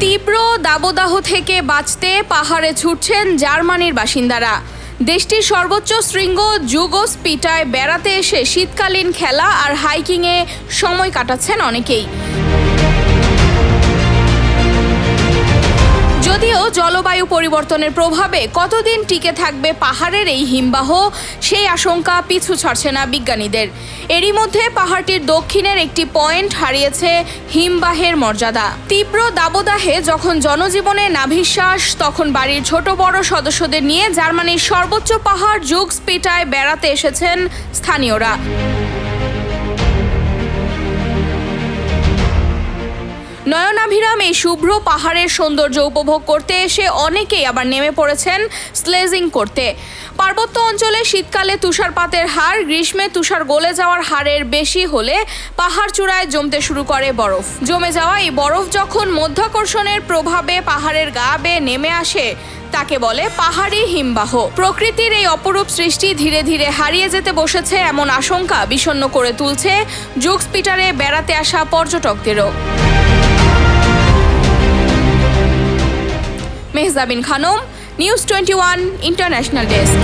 দাবদাহ থেকে বাঁচতে পাহাড়ে ছুটছেন জার্মানির বাসিন্দারা। দেশটির সর্বোচ্চ শৃঙ্গ জুগোস পিটায় বেড়াতে এসে শীতকালীন খেলা আর হাইকিংয়ে সময় কাটাচ্ছেন অনেকেই। যদিও জলবায়ু পরিবর্তনের প্রভাবে কতদিন টিকে থাকবে পাহাড়ের এই হিমবাহ সেই আশঙ্কা পিছু ছাড়ছে না বিজ্ঞানীদের। এরই মধ্যে পাহাড়টির দক্ষিণের একটি পয়েন্ট হারিয়েছে হিমবাহের মর্যাদা। তীব্র দাবদাহে যখন জনজীবনে নাভিশ্বাস, তখন বাড়ির ছোট বড় সদস্যদের নিয়ে জার্মানির সর্বোচ্চ পাহাড় জুগসপিটায় বেড়াতে এসেছেন স্থানীয়রা। নয়নাভিরাম এই শুভ্র পাহাড়ের সৌন্দর্য উপভোগ করতে এসে অনেকেই আবার নেমে পড়েছেন স্লেজিং করতে। পার্বত্য অঞ্চলে শীতকালে তুষারপাতের হার, গ্রীষ্মে তুষার গলে যাওয়ার হারের বেশি হলে পাহাড় চূড়ায় জমতে শুরু করে বরফ। জমে যাওয়া এই বরফ যখন মধ্যাকর্ষণের প্রভাবে পাহাড়ের গা বেয়ে নেমে আসে, তাকে বলে পাহাড়ি হিমবাহ। প্রকৃতির এই অপরূপ সৃষ্টি ধীরে ধীরে হারিয়ে যেতে বসেছে এমন আশঙ্কা বিষণ্ণ করে তুলছে জুক্স পিটারে বেড়াতে আসা পর্যটকদেরও। Mehjabin Khanam news twenty one international desk